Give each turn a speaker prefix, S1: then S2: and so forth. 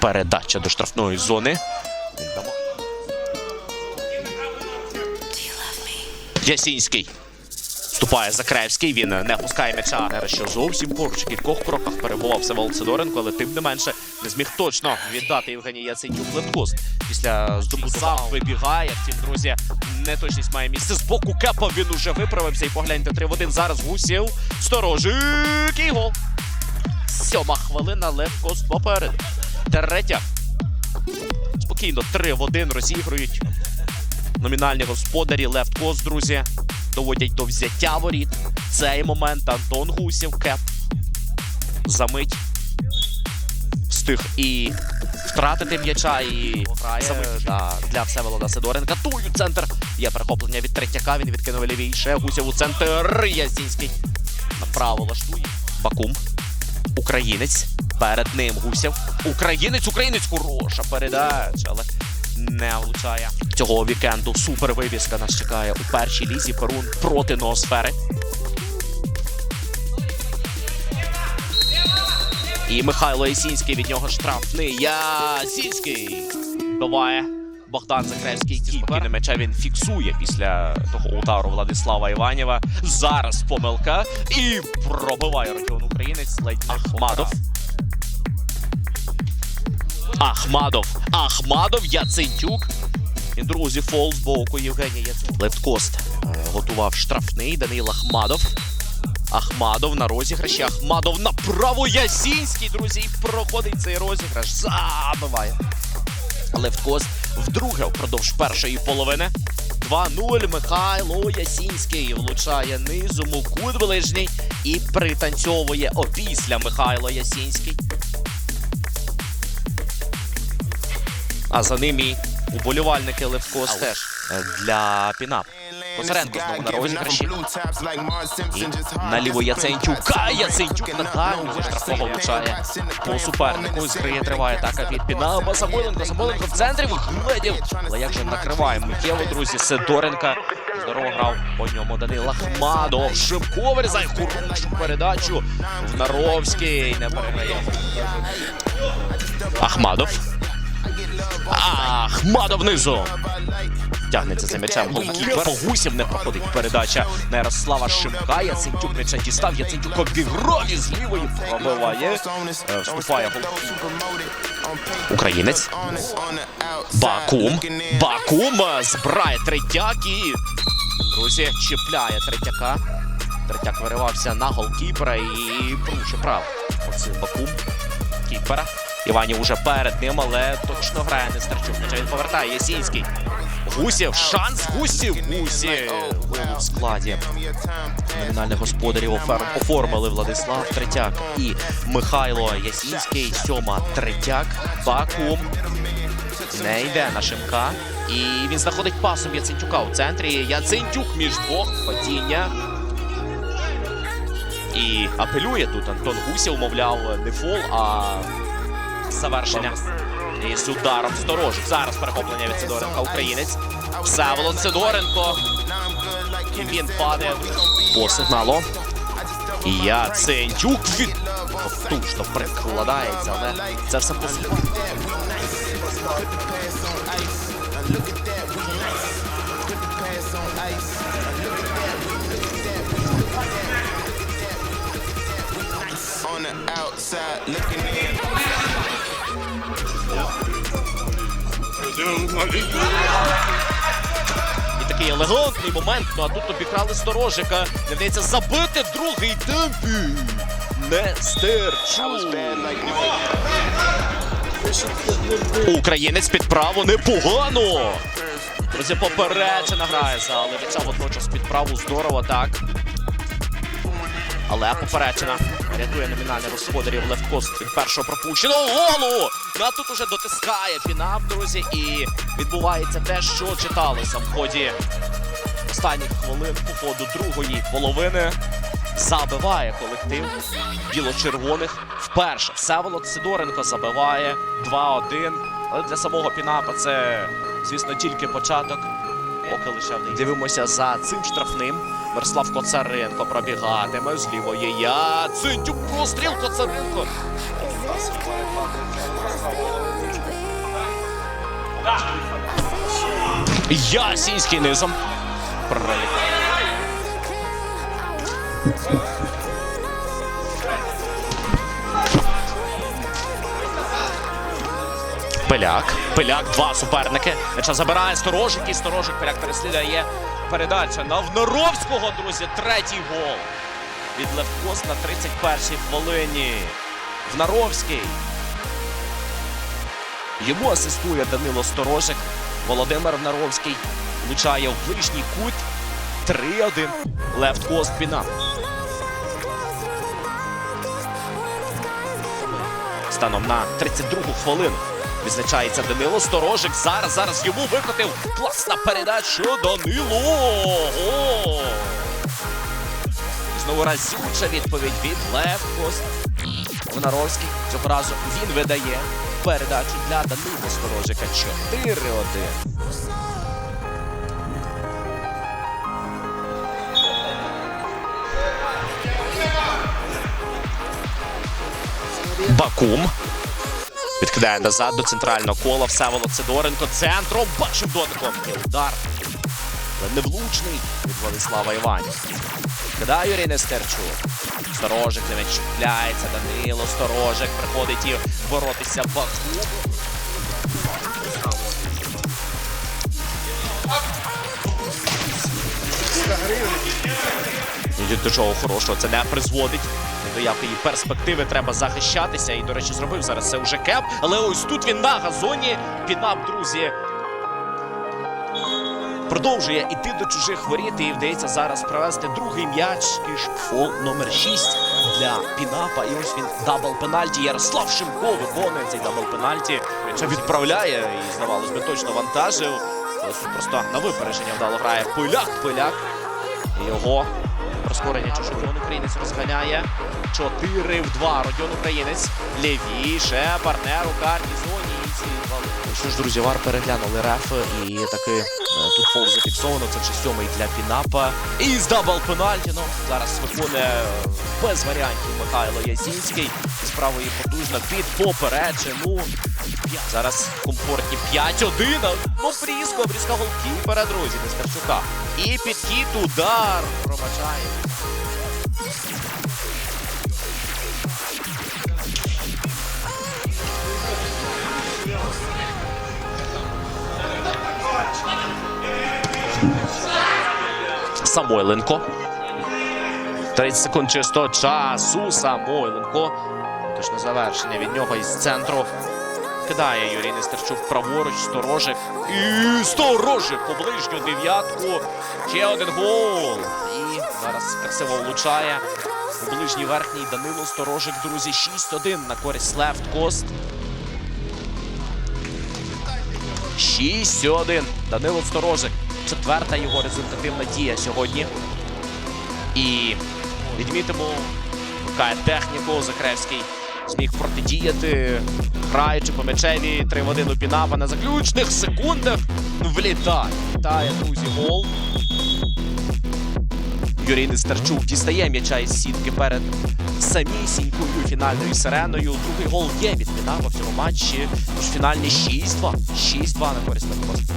S1: Передача до штрафної зони. Ясінський. Вступає Закревський, він не пускає м'яча. Що зовсім поруч кількох кроках перебував Всеволод Сидоренко, але тим не менше не зміг точно віддати Євгеній Яценюк лепкост. Після здобуту сам вибігає. Втім, друзі, неточність має місце. З боку Кепа він уже виправився. І погляньте 3 в 1. Зараз гусів. Сторожик і гол. Сьома хвилина лепкост попереду. Третя. Спокійно 3 в 1 розігрують номінальні господарі Лефт Кост, друзі, доводять до взяття воріт. Цей момент Антон Гусів, Кеп. Замить. Встиг і втратити м'яча і грає да, для Всеволода Сидоренка. Тую центр. Є перехоплення від третяка. Він відкинув лівіше. Гусів у центр. Ясінський. Направо лаштує. Бакум. Українець. Перед ним Гусєв. Українець, українець, хороша передача, але не влучає. Цього вікенду супер вивіска нас чекає у першій лізі. Перун проти ноосфери. І Михайло Ясінський від нього штрафний. Ясінський биває. Богдан Закревський кіпер. м'яча він фіксує після того удару Владислава Іванєва. Зараз помилка. І пробиває Родіон Українець. Ледь Ахмадов. Ахмадов. Ахмадов, Яцентюк. І друзі, фол з боку Євгенія Яцентюк. Лефткост е, готував штрафний Даниїл Ахмадов. Ахмадов на розіграші. Ахмадов направо Ясінський, друзі, і проходить цей розіграш. Забиває. Левткост вдруге впродовж першої половини. 2-0 Михайло Ясінський влучає низом у кут ближній і пританцьовує опісля Михайло Ясінський. А за ним і уболівальники Левкос теж для Пінап. Косаренко знову на розіграші. І наліво Яцентюка. Яцентюк нагально зі штрафного влучає по супернику. З гри триває атака від Пінаба. Самойленко, Самойленко в центрі виглядів. Але як же накриває миттєво, друзі, Сидоренка. Здорово грав по ньому Данил Ахмадов. Шибко вирізає хорошу передачу. В Наровський не переграє. Ахмадов. Ахмадов внизу. Тягнеться за м'ячем голкіпер. Гусів не проходить передача на Ярослава Шимка. Яцентюк м'яча дістав. Яцентюк обіграв і з лівої пробиває. Е, Вступає голкіпер. Українець. Бакум. Бакум е, збирає третяк і друзі чіпляє третяка. Третяк виривався на голкіпера і порушив право. Оце Бакум. Кіпера. Іванів уже перед ним, але точно грає Нестерчук. Хоча він повертає Ясінський. Гусів, шанс Гусів. Гусів у складі номінальних господарів оформили Владислав Третяк і Михайло Ясінський. Сьома Третяк. Бакум не йде на Шимка. І він знаходить пасом Яцентюка у центрі. Яцентюк між двох падіння. І апелює тут Антон Гусєв, мовляв, не фол, а завершення. І з ударом Сторожик. Зараз перехоплення від Сидоренка. Українець. Всеволод Сидоренко. Він падає по сигналу. Від потужно прикладається, але це все по
S2: on the outside looking in.
S1: І такий елегантний момент. Ну а тут обікрали сторожика. Не вдається забити другий темпі. Нестерчук. Українець під право непогано. Друзі, попереджена грається, але від цього водночас під праву здорово так. Але попереджена. Рятує номінальних господарів Левкост від першого пропущеного голу. Ну а тут уже дотискає пінап, друзі, і відбувається те, що читалося в ході останніх хвилин по ходу другої половини. Забиває колектив біло-червоних вперше. Всеволод Сидоренко забиває 2-1. Але для самого Пінапа це, звісно, тільки початок. Поки лише. Дивимося за цим штрафним. Мирослав Коцаренко пробігатиме з лівої я. Цинтюк простріл Коцаренко. Ясінський низом. Пролітає. Пиляк. Пиляк, два суперники. М'яча забирає сторожик і сторожик. Пиляк переслідує. Передача на Вноровського, друзі. Третій гол. Від Левкос на 31-й хвилині. Внаровський. Йому асистує Данило Сторожик. Володимир Внаровський влучає в ближній кут. 3-1. Лефт Кост Піна. Станом на 32-гу хвилину. Відзначається Данило Сторожик. Зараз, зараз йому викотив. Класна передача Данило. О! Знову разюча відповідь від Левкост. Внаровський цього разу він видає передачу для Данила Сторожика. 4-1. Бакум. Відкидає назад до центрального кола. Всеволод Сидоренко. Центром. Бачив дотиком. І Удар. Але невлучний від Владислава Іванів. Кидає Юрій Нестерчук. Сторожик не чіпляється. Данило Сторожик приходить і боротися Бакум. І до чого хорошого це не призводить. До якої перспективи треба захищатися. І, до речі, зробив зараз це вже кеп. Але ось тут він на газоні. Пінап, друзі. Продовжує іти до чужих воріт і вдається зараз провести другий м'яч. І фол номер 6 для Пінапа. І ось він дабл пенальті. Ярослав Шимко виконує цей дабл пенальті. М'яча відправляє і, здавалось би, точно вантажив. Ось просто на випередження вдало грає Пиляк. Пиляк. Його прискорення чужого Родіон Українець розганяє. 4 в 2. Родіон Українець. Лівіше. Партнер у карній зоні. Що ж, друзі, вар переглянули реф. І таки е, тут фол зафіксовано. Це вже сьомий для Пінапа. І з дабл пенальті. Ну, зараз виконує е, без варіантів Михайло Язінський. З правої потужно під попереджену. Зараз комфортні 5-1. а, Ну, брізко, брізка голкіпера, друзі, Нестерчука. І підхід, удар. Пробачає. Самойленко. 30 секунд чисто часу. Самойленко. Точно завершення від нього із центру. Кидає Юрій Нестерчук праворуч, сторожик. І сторожик по ближню дев'ятку. Ще один гол. І зараз красиво влучає. У ближній верхній Данило Сторожик, друзі, 6-1 на користь Лефт Кост. 6-1. Данило Сторожик. Четверта його результативна дія сьогодні. І відмітимо, шукає техніку. Закревський зміг протидіяти, граючи по м'ячеві 3 в 1 у Пінапа на заключних секундах. Влітає. Влітає, друзі, гол. Юрій Нестерчук дістає м'яча із сітки перед самісінькою фінальною сиреною. Другий гол є від Пінапа в цьому матчі. Тож фінальний 6-2. 6-2 на користь Левкоста.